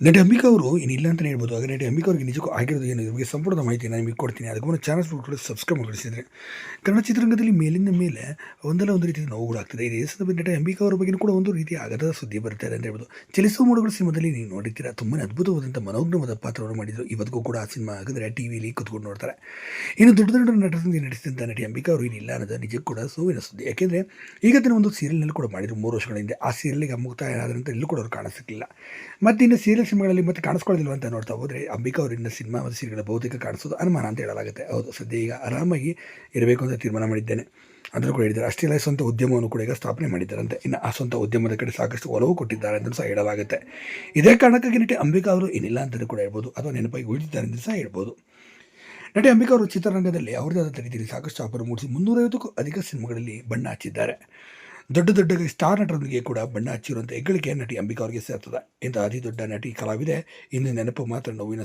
ನಟಿ ಅಂಬಿಕಾ ಅವರು ಏನಿಲ್ಲ ಅಂತಲೇ ಹೇಳ್ಬೋದು. ಆಗ ನಟಿ ಅಂಬಿಕಾ ಅವರಿಗೆ ನಿಜಕ್ಕೂ ಆಗಿರೋದು ಏನು? ನಿಮಗೆ ಸಂಪೂರ್ಣ ಮಾಹಿತಿ ನಾನು ನಿಮಗೆ ಕೊಡ್ತೀನಿ. ಅದಕ್ಕೆ ಒಂದು ಚಾನಲ್ ಕೂಡ ಸಬ್ಸ್ಕ್ರೈಬ್ ಮಾಡಿಸಿದ್ರೆ ಕನ್ನಡ ಚಿತ್ರರಂಗದಲ್ಲಿ ಮೇಲಿಂದ ಮೇಲೆ ಒಂದಲ್ಲ ಒಂದು ರೀತಿಯ ನೋವುಗಳಾಗ್ತಿದೆ ಇದು ಇದೇ ಸಂದರ್ಭದಲ್ಲಿ ನಟಿ ಅಂಬಿಕಾ ಅವರ ಬಗ್ಗೆ ಕೂಡ ಒಂದು ರೀತಿಯ ಆಗದ ಸುದ್ದಿ ಬರ್ತಾ ಅಂತ ಹೇಳ್ಬೋದು. ಚಲಿಸುವ ಮೂಡುಗಳ ಸಿನಿಮಾದಲ್ಲಿ ನೀವು ನೋಡಿರ್ತೀರಾ? ತುಂಬಾ ಅದ್ಭುತವಾದಂಥ ಮನೋಜ್ಞವಾದ ಪಾತ್ರವನ್ನು ಮಾಡಿದ್ರು. ಇವತ್ತಿಗೂ ಕೂಡ ಆ ಸಿನಿಮಾ ಆಗಿದ್ರೆ ಟಿ ವಿಲಿ ಕೂತ್ಕೊಂಡು ನೋಡ್ತಾರೆ. ಇನ್ನು ದೊಡ್ಡ ದೊಡ್ಡ ನಟರಿಗೆ ನಟಿಸಿದಂಥ ನಟಿ ಅಂಬಿಕಾ ಅವರು ಏನಿಲ್ಲ ಅನ್ನೋದು ನಿಜಕ್ಕೂ ಕೂಡ ಸೋವಿನ ಸುದ್ದಿ. ಯಾಕೆಂದರೆ ಈಗ ತನ್ನ ಒಂದು ಸೀರಿಯಲ್ನಲ್ಲಿ ಕೂಡ ಮಾಡಿದ್ರು ಮೂರು ವರ್ಷಗಳ ಹಿಂದೆ. ಆ ಸೀರಿಯಲ್ಗೆ ಮುಕ್ತಾಯ ಆದ್ರಂತ ಎಲ್ಲೂ ಕೂಡ ಅವ್ರು ಕಾಣಿಸಿರ್ಲಿಲ್ಲ ಮತ್ತು ಇನ್ನು ಸೀರಿಯಲ್ ಸಿನಿಮಾಗಳಲ್ಲಿ ಮತ್ತೆ ಕಾಣಿಸ್ಕೊಳ್ಳೋದಿಲ್ಲ ಅಂತ ನೋಡ್ತಾ ಹೋದರೆ ಅಂಬಿಕಾ ಅವರಿಂದ ಸಿನಿಮಾ ಮತ್ತು ಸೀರಿಯಲ್ ಬಹುತೇಕ ಕಾಣಿಸೋದು ಅನುಮಾನ ಅಂತ ಹೇಳಲಾಗುತ್ತೆ. ಹೌದು, ಸದ್ಯ ಈಗ ಆರಾಮಾಗಿ ಇರಬೇಕು ಅಂತ ತೀರ್ಮಾನ ಮಾಡಿದ್ದೇನೆ. ಅದನ್ನು ಕೂಡ ಹೇಳಿದ್ದಾರೆ, ಅಷ್ಟೇ ಸ್ವಂತ ಉದ್ಯಮವನ್ನು ಕೂಡ ಈಗ ಸ್ಥಾಪನೆ ಮಾಡಿದ್ದಾರಂತೆ. ಇನ್ನು ಆ ಸ್ವಂತ ಉದ್ಯಮದ ಕಡೆ ಸಾಕಷ್ಟು ಒಲವು ಕೊಟ್ಟಿದ್ದಾರೆ ಅಂತ ಸಹ ಹೇಳಲಾಗುತ್ತೆ. ಇದೇ ಕಾರಣಕ್ಕಾಗಿ ನಟಿ ಅಂಬಿಕಾ ಅವರು ಏನಿಲ್ಲ ಅಂತಲೂ ಕೂಡ ಹೇಳ್ಬೋದು, ಅಥವಾ ನೆನಪಾಗಿ ಉಳಿದಿದ್ದಾರೆ ಅಂತ ಸಹ ಹೇಳ್ಬೋದು. ನಟಿ ಅಂಬಿಕಾ ಅವರು ಚಿತ್ರರಂಗದಲ್ಲಿ ಅವರದೇ ಆದ ರೀತಿಯಲ್ಲಿ ಸಾಕಷ್ಟು ಅಪರ ಮೂಡಿಸಿ ಮುನ್ನೂರೈವತ್ತಕ್ಕೂ ಅಧಿಕ ಸಿನಿಮಾಗಳಲ್ಲಿ ಬಣ್ಣ ಹಚ್ಚಿದ್ದಾರೆ. ದೊಡ್ಡ ದೊಡ್ಡ ಸ್ಟಾರ್ ನಟರೊಂದಿಗೆ ಕೂಡ ಬಣ್ಣ ಹಚ್ಚಿರುವಂಥ ಹೆಗ್ಗಳಿಕೆ ನಟಿ ಅಂಬಿಕಾ ಅವರಿಗೆ ಸೇರ್ತದೆ. ಇಂಥ ಅತಿ ದೊಡ್ಡ ನಟಿ ಕಲಾವಿದೆ, ಇನ್ನು ನೆನಪು ಮಾತ್ರ ನೋವಿನ